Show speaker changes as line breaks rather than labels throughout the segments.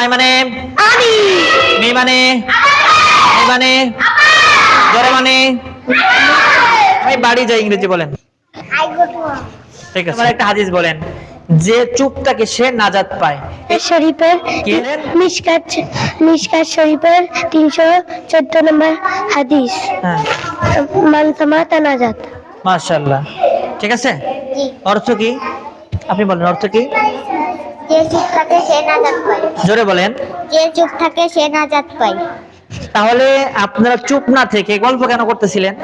I মানে?
আমি।
Me মানে? মি মানে? জরে মানে? আমি বাড়ি যাই ইংরেজি বলেন।
আই গো টু
ঠিক আছে। একটা হাদিস বলেন যে চুপ থাকে সে নাজাত পায়।
শরীফের? মিশকাত মিশকাত শরীফের তিনশো চোদ্দ নম্বর হাদিস।
হ্যাঁ।
মান সামাতা নাজাত।
মাশাআল্লাহ। ঠিক আছে? অর্থ কি? আপনি বলেন অর্থ কি?
যে চুপ থাকে সে নাজাত পায়।
জোরে বলেন।
যে চুপ থাকে সে নাজাত পায়।
তাহলে আপনারা চুপ না থেকে গল্প কেন করতেছিলেন?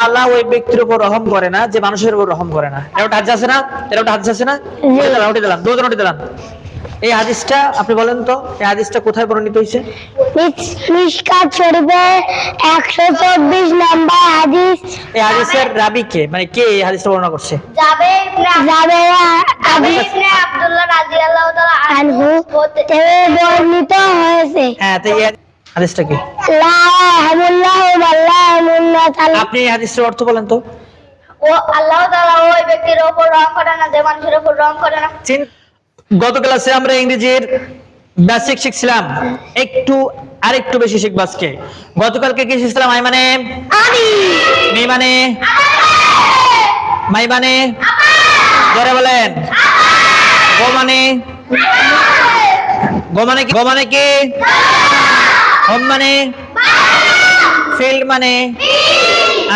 আল্লাহ ওই ব্যক্তির উপর রহম করে না যে মানুষের উপর রহম করে না। এটা হাজ আছে না? এটা হাজ আছে না? দিলাম। দুজন উঠে দিলাম। এই হাদিসটা আপনি বলেন তো এই হাদিসটা কোথায় বর্ণিত হয়েছে?
মিশকাত একশো চব্বিশ নম্বর হাদিস।
এই হাদিসের রাবি কে? মানে কে এই হাদিসটা বর্ণনা করছে?
যাবে যাবে আব্দুল্লাহ। রাদিয়াল্লাহু তাআলা আনহু। থেকে বর্ণিত হয়েছে।
হ্যাঁ তো এই হাদিসটা কি?
লা হামুল্লাহু ওয়াল্লাহুন্না তাআলা
আপনি এই হাদিসটার অর্থ বলেন তো।
ও আল্লাহ তাআলা ওই ব্যক্তির উপর রং করে না যে মানুষের উপর রং করে না।
গত ক্লাসে আমরা ইংরেজির বেসিক শিখছিলাম। একটু আর একটু বেশি শিখব আজকে। গতকালকে কি শিখছিলাম? আই মানে
আমি
মি মানে মাই মানে জোরে বলেন। গো মানে গো মানে কি? গো মানে কি হোম মানে? ফিল্ড! মানে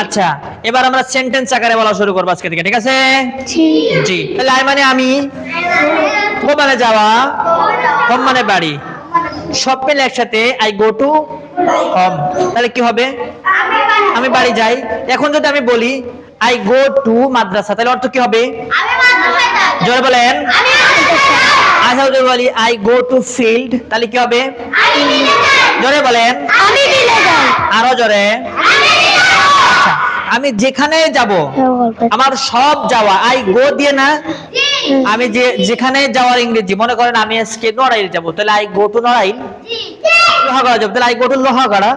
আচ্ছা এবার আমরা সেন্টেন্স আকারে বলা শুরু করব আজকে থেকে ঠিক আছে? জি তাহলে আই মানে আমি। গো মানে যাওয়া হোম মানে বাড়ি। সব মিলে একসাথে আই গো টু হোম তাহলে কি হবে? আমি বাড়ি যাই। এখন যদি আমি বলি আই গো টু মাদ্রাসা তাহলে অর্থ কি হবে? জোরে বলেন। আচ্ছা যদি বলি আই গো টু ফিল্ড তাহলে কি হবে? জোরে বলেন। আরও জোরে। আচ্ছা আমি যেখানে যাব আমার সব যাওয়া আই গো দিয়ে না? আমি যে, যেখানে যাওয়ার ইংরেজি, মনে করেন আমি আজকে নড়াইল যাব, তাহলে I go to Narail. Lohagara যাব, তাহলে আই গো টু লোহাগড়া।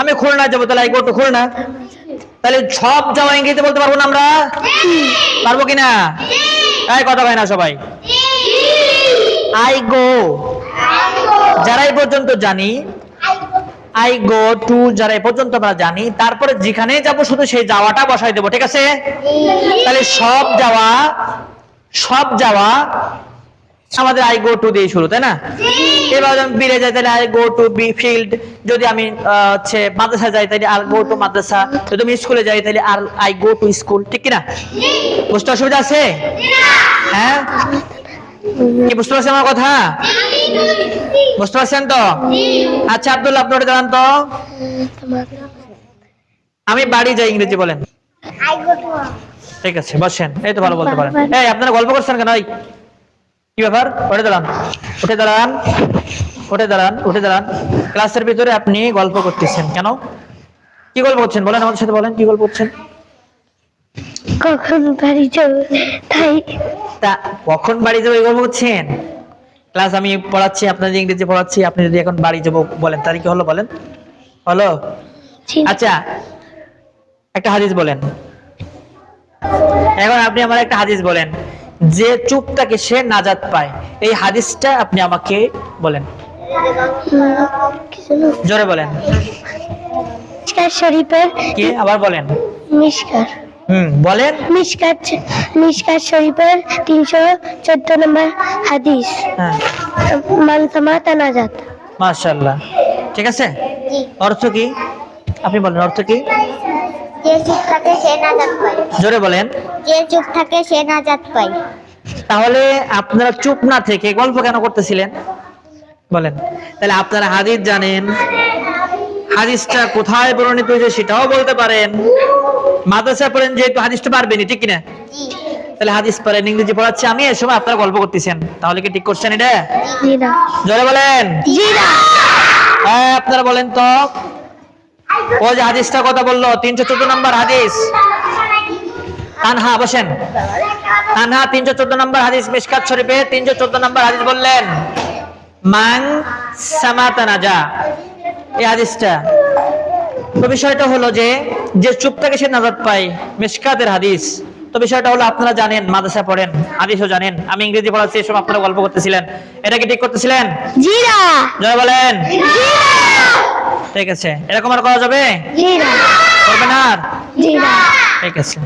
আমি খুলনা যাব, তাহলে আই গো টু খুলনা। তাহলে সব যাওয়া ইংরেজিতে বলতে পারব না আমরা? পারব কিনা? তাই কথা হয় না সবাই। I go. যারা এই পর্যন্ত জানি, আই গো টু যারা এই পর্যন্ত আমরা জানি, তারপরে যেখানে যাব শুধু সেই যাওয়াটা বসাই দেবো, ঠিক আছে? তাহলে সব যাওয়া সব যাওয়া আমাদের আই গো টু দিয়ে শুরু তাই না? এবার যখন বিলে যাই তাহলে I go to the field যদি আমি হচ্ছে মাদ্রাসা যাই তাহলে আর গো টু মাদ্রাসা। যদি আমি স্কুলে যাই তাহলে আর আই গো টু স্কুল ঠিক কিনা? বুঝতে অসুবিধা আছে? হ্যাঁ? কি বুঝতে পারছেন আমার কথা? বুঝতে পারছেন তো? আচ্ছা আব্দুল্লাহ আপনি ওটা জানান তো। আমি বাড়ি যাই ইংরেজি বলেন।
আই গো টু
ঠিক আছে বসেন এই তো ভালো বলতে পারেন। এই আপনারা গল্প করছেন কেন? এই কি ব্যাপার? উঠে দাঁড়ান উঠে দাঁড়ান উঠে দাঁড়ান উঠে দাঁড়ান। ক্লাসের ভিতরে আপনি গল্প করতেছেন কেন? কি গল্প করছেন? বলেন আমাদের সাথে বলেন কি গল্প করছেন?
কখন বাড়ি যাব? তাই।
তা কখন বাড়ি যাব এই গল্প করছেন? ক্লাস আমি পড়াচ্ছি আপনাদের ইংরেজি পড়াচ্ছি আপনি যদি এখন বাড়ি যাব বলেন কি হলো বলেন? হলো? আচ্ছা একটা হাদিস বলেন। এখন আপনি আমার একটা হাদিস বলেন যে চুপ থাকে সে নাজাত পায় এই হাদিসটা আপনি আমাকে বলেন। জোরে বলেন।
শরীফের
কি? আবার বলেন। হুম
শরীফের নম্বর হাদিস।
হ্যাঁ।
মান সামাতা নাজাত।
মাশাআল্লাহ। ঠিক আছে? অর্থ কি? আপনি বলেন অর্থ কি?
যে চুপ থাকে সে নাজাত পায়।
জোরে বলেন।
যে চুপ থাকে সে নাজাত পায়।
তাহলে আপনারা চুপ না থেকে গল্প কেন করতেছিলেন? বলেন। তাহলে আপনারা হাদিস জানেন। হাদিসটা কোথায় বর্ণিত হয়েছে সেটাও বলতে পারেন। মাদ্রাসা পড়েন যেহেতু হাদিসটা পারবেনই ঠিক কিনা? তাহলে হাদিস পড়েন ইংরেজি পড়াচ্ছি আমি এ সময় আপনারা গল্প করতেছেন। তাহলে কি ঠিক করছেন এটা? জোরে বলেন। হ্যাঁ আপনারা বলেন তো। ও যে হাদিসটা কথা বলল তিনশো চোদ্দ নম্বর হাদিস। বিষয়টা হলো যে যে চুপ সে নাজাদ হাদিস। তো বিষয়টা হলো আপনারা জানেন মাদ্রাসা পড়েন হাদিসও জানেন। আমি ইংরেজি পড়াচ্ছি এসব আপনারা গল্প করতেছিলেন। এটা কি ঠিক করতেছিলেন? জয় বলেন।
জিরা।
ঠিক আছে। এরকম আর করা যাবে? করবেন আর? ঠিক আছে।